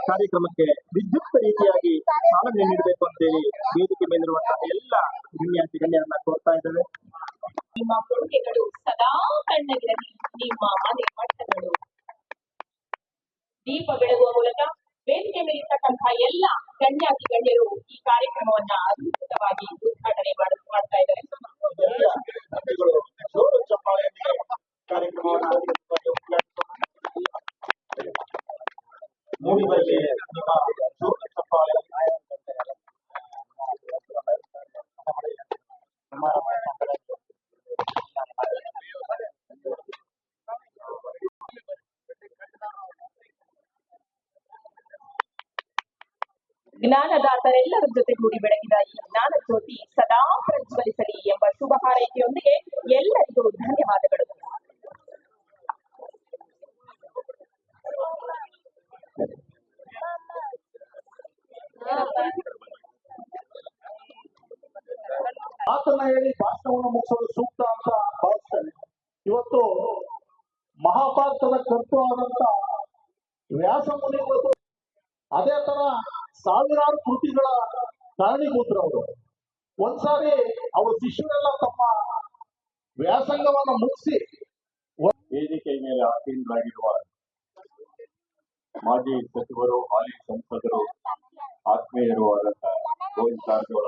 ಕಾರ್ಯಕ್ರಮಕ್ಕೆ ವಿದ್ಯುಕ್ತ ರೀತಿಯಾಗಿ ಚಾಲನೆ ನೀಡಬೇಕು ಅಂತೇಳಿ ವೇದಿಕೆ ಮೇಲಿರುವಂತಹ ಎಲ್ಲ ವಿನ್ಯಾಸಿ ಗಣ್ಯರನ್ನ ಕೋರ್ತಾ ಇದ್ದೇವೆ. ನಿಮ್ಮ ಕೊಡುಗೆಗಳು ಸದಾ ಕಣ್ಣಗಿರಲಿ ನಿಮ್ಮ ಮನೆ ಮಟ್ಟಗಳು. ದೀಪ ಬೆಳಗುವ ಮೂಲಕ ವೇದಿಕೆ ಮೇಲಿರ್ತಕ್ಕಂತಹ ಎಲ್ಲ ಗಣ್ಯಾತಿ ಗಣ್ಯರು ಈ ಕಾರ್ಯಕ್ರಮವನ್ನ ಅದ್ಭುತವಾಗಿ ಉದ್ಘಾಟನೆ ಮಾಡ್- ಮಾಡ್ತಾ ಇದ್ದಾರೆ. ಕಾರ್ಯಕ್ರಮವನ್ನು ಮೂಡಿಬರಲಿ ನಿಮ್ಮ ಜೋರು ಚಪ್ಪಾಳೆ ಜ್ಞಾನದಾತರೆಲ್ಲರ ಜೊತೆಗೂಡಿ ಬೆಳಗಿದ ಈ ಜ್ಞಾನ ಜ್ಯೋತಿ ಸದಾ ಪ್ರಜ್ವಲಿಸಲಿ ಎಂಬ ಶುಭ ಹಾರೈಕೆಯೊಂದಿಗೆ ಎಲ್ಲರಿಗೂ ಧನ್ಯವಾದಗಳು ಮಾತನ್ನ ಹೇಳಿ ಭಾಷಣವನ್ನು ಮುಗಿಸೋದು ಸೂಕ್ತ ಅಂತ ಭಾವಿಸ್ತಾನೆ. ಇವತ್ತು ಮಹಾಭಾರತದ ಕರ್ತು ಆದಂತ ವ್ಯಾಸ ಮುನಿಗಳು ಅದೇ ತರ ಸಾವಿರಾರು ಕೃತಿಗಳ ಅವರು. ಒಂದ್ಸಾರಿ ಅವರು ಶಿಷ್ಯರೆಲ್ಲ ತಮ್ಮ ವ್ಯಾಸಂಗವನ್ನ ಮುಗಿಸಿ ವೇದಿಕೆ ಮೇಲೆ ಆಸೀನರಾಗಿರುವ ಮಾಜಿ ಸಚಿವರು ಹಾಲಿ ಸಂಸದರು, ಆತ್ಮೀಯರು ಆದಂತ ಗೋವಿಂದ ಕಾರಜೋಳ